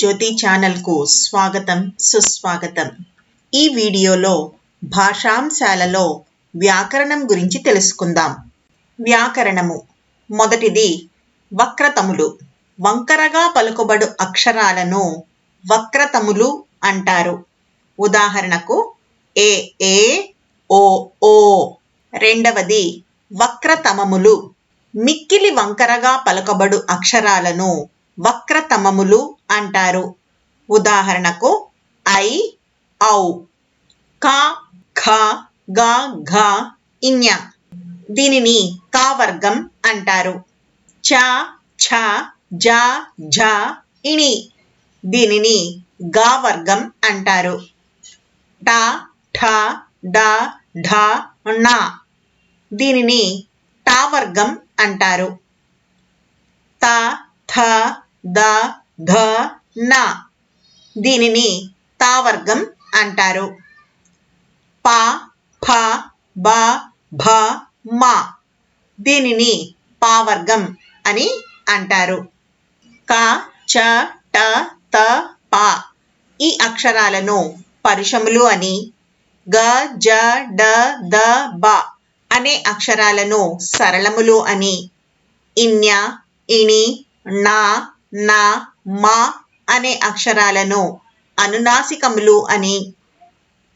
జ్యోతి ఛానల్కు స్వాగతం సుస్వాగతం. ఈ వీడియోలో భాషాంశాలలో వ్యాకరణం గురించి తెలుసుకుందాం. వ్యాకరణము. మొదటిది వక్రతములు. వంకరగా పలుకబడు అక్షరాలను వక్రతములు అంటారు. ఉదాహరణకు ఏ ఏ ఓ ఓ. రెండవది వక్రతమములు. మిక్కిలి వంకరగా పలుకబడు అక్షరాలను వక్రతమములు అంటారు. ఉదాహరణకు ఐ ఔ కా ఖ గ ఘ ఇన్య. దీనిని కా వర్గం అంటారు. చ ఛ జ ఝ ఇణి. దీనిని గా వర్గం అంటారు. ట ఠ డ ఢ ణ. దీనిని టా వర్గం అంటారు. త థ ద ధ న. దీనిని తావర్గం అంటారు. ప ఫ బ భ మ. దీనిని పావర్గం అని అంటారు. క చ ట త ప. ఈ అక్షరాలను పరుషములు అని గ జ డ ద బ అనే అక్షరాలను సరళములు అని ఇన్య ఇణి నా నా మా అనే అక్షరాలను అనునాసికములు అని.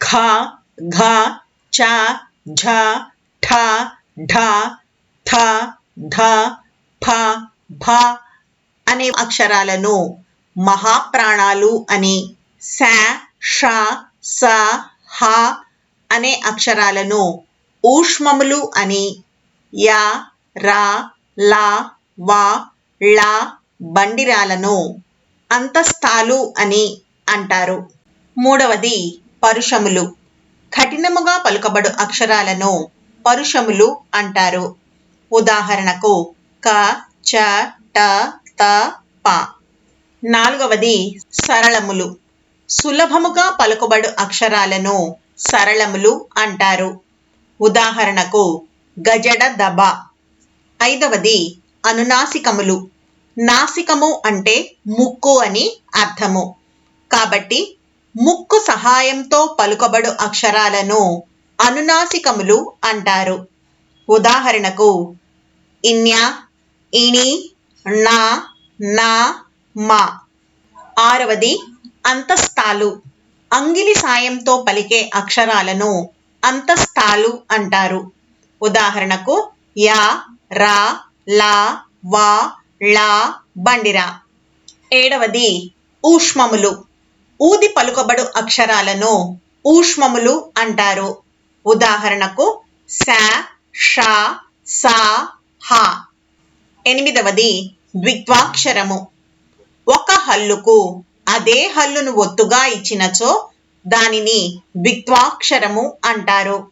ఖ ఘ చ ఝ ఠ ఢ థ ధ ఫ భ అనే అక్షరాలను మహాప్రాణాలు అని. స ష స హ అనే అక్షరాలను ఊష్మములు అని. యా రా లా వా ళ బండిరాలను అంతస్తాలు అని అంటారు. మూడవది పరుషములు. కఠినముగా పలుకబడు అక్షరాలను పరుషములు అంటారు. ఉదాహరణకు క చ ట త ప. నాలుగవది సరళములు. సులభముగా పలుకబడు అక్షరాలను సరళములు అంటారు. ఉదాహరణకు గజడ దబ. ఐదవది అనునాసికములు. నాసికము అంటే ముక్కు అని అర్థము. కాబట్టి ముక్కు సహాయంతో పలుకబడు అక్షరాలను అనునాసికములు అంటారు. ఉదాహరణకు ఇన్య ఇణి నా నా మా. ఆరవది అంతస్థాలు. అంగిలి సాయంతో పలికే అక్షరాలను అంతస్థాలు అంటారు. ఉదాహరణకు యా రా లా వా లా బండిరా. ఏడవది ఊష్మములు. ఊది పలుకబడు అక్షరాలను ఊష్మములు అంటారు. ఉదాహరణకు స ష సా హ. ఎనిమిదవది ద్విత్వాక్షరము. ఒక హల్లుకు అదే హల్లును ఒత్తుగా ఇచ్చినచో దానిని ద్విత్వాక్షరము అంటారు.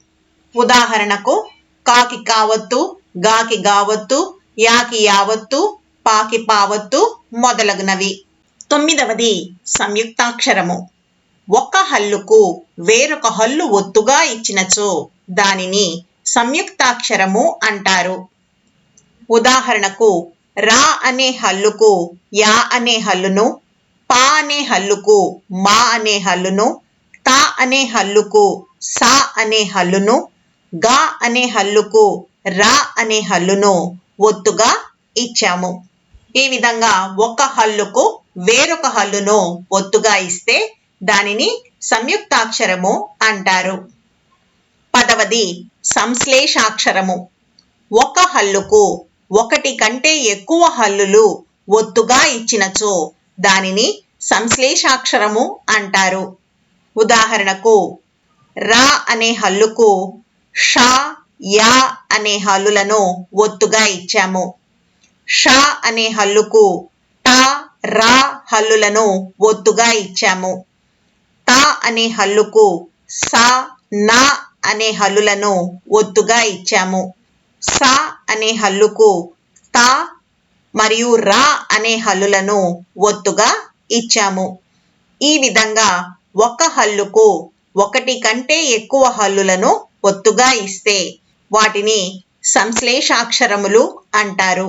ఉదాహరణకు కాకి కావత్తు గాకి గావత్తు యాకి యావత్తు పాకి పావత్తు మొదలగునవి. తొమ్మిదవది సంయుక్తాక్షరము. ఒక హల్లుకు వేరొక హల్లు ఒత్తుగా ఇచ్చినచో దానిని సంయుక్తాక్షరము అంటారు. ఉదాహరణకు రా అనే హల్లుకు యా అనే హల్లును పా అనే హల్లుకు మా అనే హల్లును తా అనే హల్లుకు సా అనే హల్లును గా అనే హల్లుకు రా అనే హల్లును ఒత్తుగా ఇచ్చాము. ఈ విధంగా ఒక హల్లుకు వేరొక హల్లును ఒత్తుగా ఇస్తే దానిని సంయుక్తాక్షరము అంటారు. పదవది సంశ్లేషాక్షరము. ఒక హల్లుకు ఒకటి కంటే ఎక్కువ హల్లులు ఒత్తుగా ఇచ్చినచో దానిని సంశ్లేషాక్షరము అంటారు. ఉదాహరణకు రా అనే హల్లుకు ష యా అనే హల్లులను ఒత్తుగా ఇచ్చాము. ష అనే హల్లుకు ట రా హల్లులను ఒత్తుగా ఇచ్చాము. త అనే హల్లుకు స నా అనే హల్లులను ఒత్తుగా ఇచ్చాము. స అనే హల్లుకు త మరియు రా అనే హల్లులను ఒత్తుగా ఇచ్చాము. ఈ విధంగా ఒక హల్లుకు ఒకటి కంటే ఎక్కువ హల్లులను ఒత్తుగా ఇస్తే వాటిని సంశ్లేషాక్షరములు అంటారు.